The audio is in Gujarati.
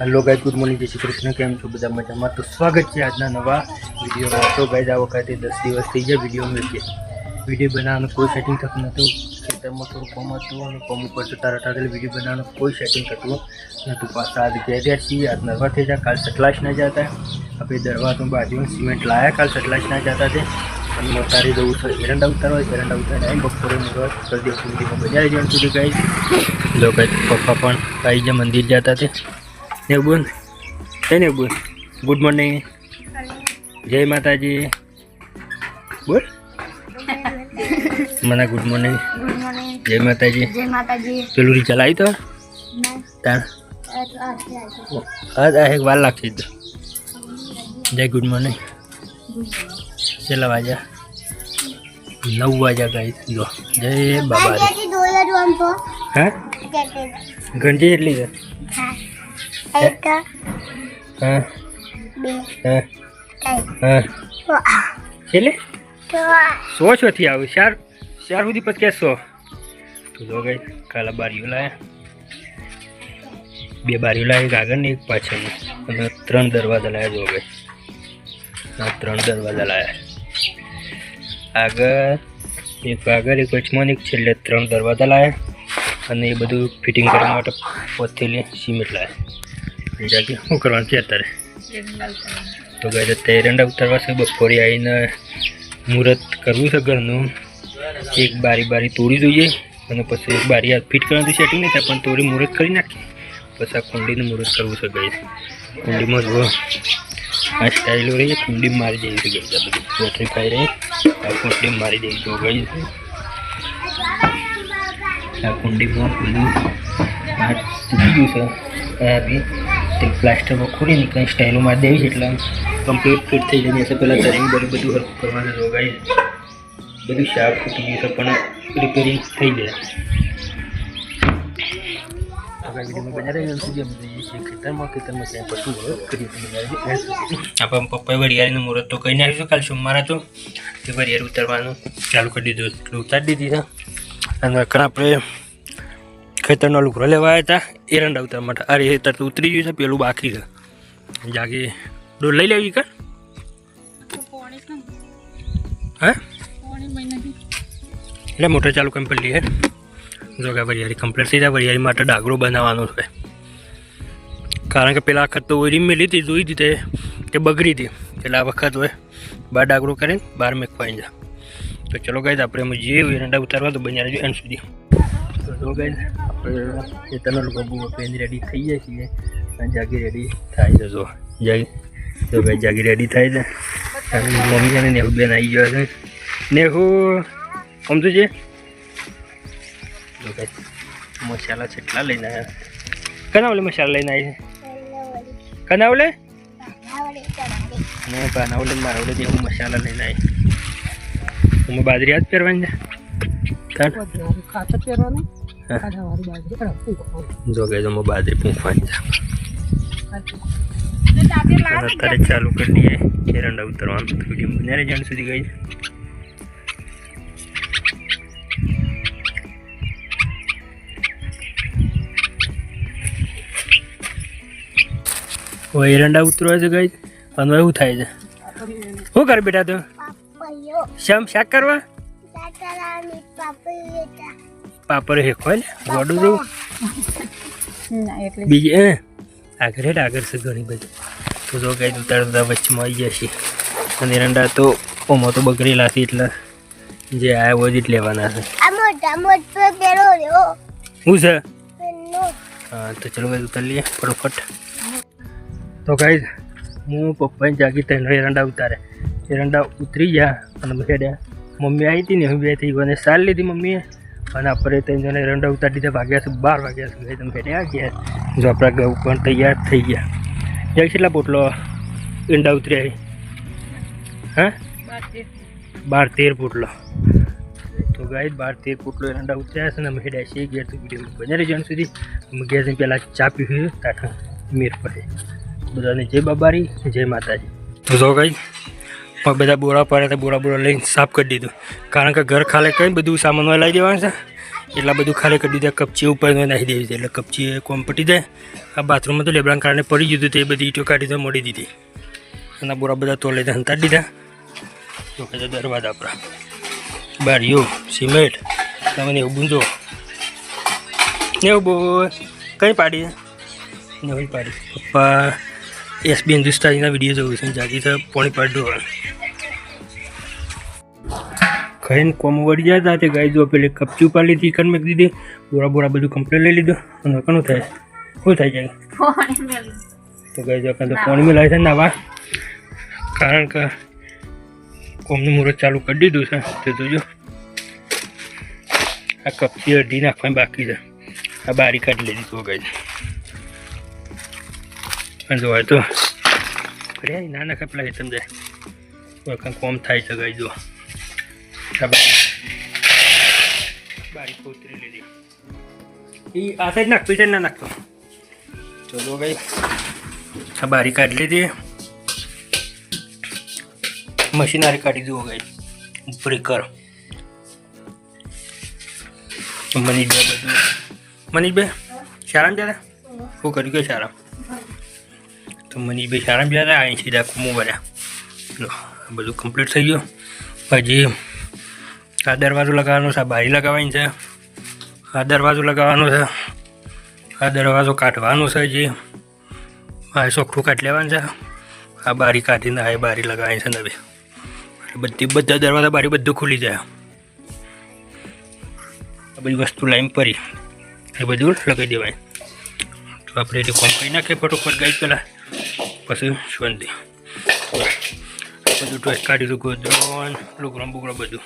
હેલો ગાઈઝ ગુડ મોર્નિંગ જય શ્રી કૃષ્ણ કેમ છો બધા મજામાં તો સ્વાગત છે આજના નવા વિડીયોમાં તો ગાઈઝ આ વખતે દસ દિવસ થઈ ગયા વીડિયો મેળવીએ વીડિયો બનાવવાનું કોઈ સેટિંગ થતું નહોતું ખેતરમાં થોડું કોમ હતું અને કોમ ઉપર તો તારા તારે વીડિયો બનાવવાનું કોઈ સેટિંગ થતું નહોતું પાછા આજ ગયા રહ્યા છીએ આજ નરવા થઈ જાય કાલ સટલાશ ના જતા આપણે દરવાજો બાજુ સિમેન્ટ લાયા કાલ સટલાશ ના જતા તે અને ઉતારી દઉં છું. એરંડા હોય એરંડા ઉતારી આવી બપોરે મુરત કરી દે સુધીમાં બજારે જણ સુધી ગઈ લોકો પપ્પા પણ કાંઈ જે મંદિર જતા તે ને બોલ ને બોલ ગુડ મોર્નિંગ જય માતાજી. બોલ. મને ગુડ મોર્નિંગ જય માતાજી. જય માતાજી. પેલું રી ચલાવી તો? તાર? આ એક વાર લાગશે જય ગુડ મોર્નિંગ કેટલા વાગ્યા. નવ વાગ્યા ગાઈ જો. જય બાબા હે? ઘંટી એટલી છે? હા. હા? હા? છેલ્લે સો છોથી આવું. ચાર ચાર સુધી પછી સો. તો જો ગઈ કાલા બારીઓ લાયા. બે બારીઓ લાવી એક આગળની એક પાછળની. અને ત્રણ દરવાજા લાયા જો ગઈ ત્રણ દરવાજા લાયા. આગળ, એક આગળ, એક વચમાં, એક છેલ્લે ત્રણ દરવાજા લાવ્યા અને એ બધું ફિટિંગ કરવા માટે પોતેલી સિમેન્ટ લાવ્યા જાગે. શું કરવાનું છે અત્યારે? તો ગયા અત્યારે ઉતારવા છે. બપોરે આવીને મુહૂર્ત કરવું છે ઘરનું. એક બારી બારી તોડી જોઈએ અને પછી એક બારી આ ફિટ કરવાનું સેટિંગ નહીં થાય પણ તોડી મુહૂર્ત કરી નાખીએ પછી આ કુંડીનું મુહૂર્ત કરવું છે ગઈ કુંડીમાં જુઓ. આ સ્ટાઇલો રહી કુંડી મારી જઈ છે ગઈ આ બધી બેટરી ખાઈ રહી. આ કુંડી મારી જઈ તો ગઈ છે. આ કુંડીમાં બધું આ તૂટી ગયું છે. આ બી તે પ્લાસ્ટરમાં ખોલીને કંઈ સ્ટાઇલો મારી દેવી છે એટલે કમ્પ્લીટ ફિટ થઈ જશે એટલે પહેલાં તરી બધું બધું હરખું કરવાનું રોગાઈ. બધું શાક ફૂટી ગયું છે, પણ રિપેરિંગ થઈ જાય. આપણે પપ્પાએ વરિયાળીનું મુહૂર્ત તો કહી નાખ્યું કાલ સોમવારે તો. તે વરિયાળ ઉતારવાનું ચાલુ કરી દીધું એટલું ઉતારી દીધી છે. અને ઘણા આપણે ખેતરનો લુકરો લેવા આવ્યા હતા એરંડા ઉતારવા માટે. અરે ખેતર તો ઉતરી ગયું છે પેલું બાકી છે. જાગે. ડોલ લઈ લેવી કા? હા? એટલે મોટર ચાલુ કેમ પડી હે. જો કે વરિયાળી કમ્પ્લીટ થઈ જાય વરિયાળી માટે ડાગરો બનાવવાનો છે. કારણ કે પેલા વખત તો ઓરી લીધી, જોઈ હતી તે, કે બગડી હતી. એટલે આ વખત હોય બાર ડાગરો કરીને બાર મેકવાઈ જા. તો ચલો ગાય આપણે અમે જે એરંડા ઉતારવા તો બન્યા રહેજો એમ સુધી. તો જો ગાઈ આપણે ખેતરનો લોકો પેન રેડી થઈ જાય છીએ અને જાગી રેડી થાય છે જાગી જો ગાઈ જાગી રેડી થાય છે. મમ્મી અને નેહુ બેન આવી ગયો છે. નેહુ સમજુ છે? મસાલા છેટલા લઈને આવ્યા કના ઓલે મસાલા લઈને આવી છે? કના ઓલે ને પાના ઓલે ને મારા ઓલે જેવું મસાલા લઈને આવી હું બાજરી હાથ પહેરવાની છે. તાન? હા. જો ગઈ તો બાજરી પૂંખવાની છે. અત્યારે ચાલુ કરી દઈએ. એરંડા ઉતરવાનું. વીડિયો બન્યા જાણ સુધી ગઈ. ઓ એરંડા ઉતરવા છે ગઈ અને એવું થાય છે? શું કર બેટા તું? શમ શાક કરવા? પાપડ હેકો ને? ગોડું જવું બીજી હે? આગળ હેઠ આગળ છે ઘણી બધી. તો જો કઈ ઉતારતા વચ્ચેમાં આવી જશે અને એરંડા તો ઓમાં તો બગડેલા છે એટલે જે આવ્યા હોય જ લેવાના છે. શું છે? હા તો ચલો ભાઈ ઉતારી લઈએ ફટોફટ. તો ગાઈઝ હું પપ્પાને જાગી ત્રણ એરંડા ઉતારે. એરંડા ઉતરી ગયા અને બેડ્યા મમ્મી આવી હતી ને હું બે થઈ ગયો સાલ લીધી મમ્મીએ. અને આપણે ત્રણ જણા એરંડા ઉતારી દીધા વાગ્યા છે બાર વાગ્યા છે. તમે બેઠ્યા ગયા જો આપણા ઘઉં પણ તૈયાર થઈ ગયા. જાય કેટલા પોટલો ઈંડા ઉતર્યા હા? બાર તેર પોટલો. તો ગાય બાર તેર પોટલો એરંડા ઉતર્યા છે ને અમે હેડ્યા છીએ ઘેર વીડિયો બને જણ સુધી. અમે ઘેર પહેલાં ચા પીવી તાઠા મેર પડે બધાને જય બાબારી જય માતાજી તો જો ગઈ પણ બધા બોરા પડ્યા હતા બોરા બોરા લઈને સાફ કરી દીધું કારણ કે ઘર ખાલે કઈ બધું સામાન લઈ દેવાનું છે એટલા બધું ખાલી કરી દીધા કપચી ઉપર નાખી દેવી છે એટલે કપચી એ કોમ પટી જાય આ બાથરૂમમાં તો લેબડાના કારણે પડી ગયું હતું તે બધી ઈંટો કાઢી તો મળી દીધી એના બોરા બધા તોલે હંતાડી દીધા તો કે દરવાજા આપણા બારીઓ સિમેન્ટ તમે એવું બૂંદો એવું બોલ કઈ પાડી નવી પાડી પપ્પા એસબી હિન્દુસ્તાનીના વીડિયો જોયું છે જાગી તો પોણી પાડો ખાઈને કોમ વળી જાય તા તે ગાય જો પેલી કપચી ઉપાડી લીધી કન મેં દીધી બોરા બોરા બધું કમ્પ્લેટ લઈ લીધું અને કનું થાય? શું થાય જાય? તો ગાય જો તો પોણી મેં લાવી છે નાવા કારણ કે કોમનું મુહૂર્ત ચાલુ કરી દીધું છે તે જોજો આ કપચી અઢી નાખવાની બાકી છે. આ બારી કાઢી લીધી તો ગાય. અને જો તો. અરે નાના નાખે છે તમને. કોઈ કંઈક કોમ થાય છે ગઈ જો. બારી. ઉતરી લીધી. એ આ સાઈડ નાખ પીછે ના નાખતો ચલો ભાઈ આ બારી કાઢી લીધી. મશીનરી કાઢી દો ગઈ. બ્રેકર મનીષભાઈ બધું. મનીષભાઈ શારામ જતા શું કર્યું કે શારામ તો મનીષભાઈ શારામ હતા અહીં સીધા કુમો બધા બધું કમ્પ્લીટ થઈ ગયું. પછી આ દરવાજો લગાવવાનો છે, આ બારી લગાવવાની છે. આ દરવાજો લગાવવાનો છે. આ દરવાજો કાઢવાનો છે જે આ ચોખ્ખું કાઢી લેવાનું છે. આ બારી કાઢીને આ બારી લગાવવાની છે નવી બધી બધા દરવાજા, બારી બધું ખુલી જાય. આ બધી વસ્તુ લાઈન પરી એ બધું લગાવી દેવાય. તો આપણે એટલે કોમ કરી નાખીએ ફટોફટ ગાઈ પહેલાં પછી શાંતિ બધું કાઢી દઉં ગોદરોન લુગડો બુગડો બધું.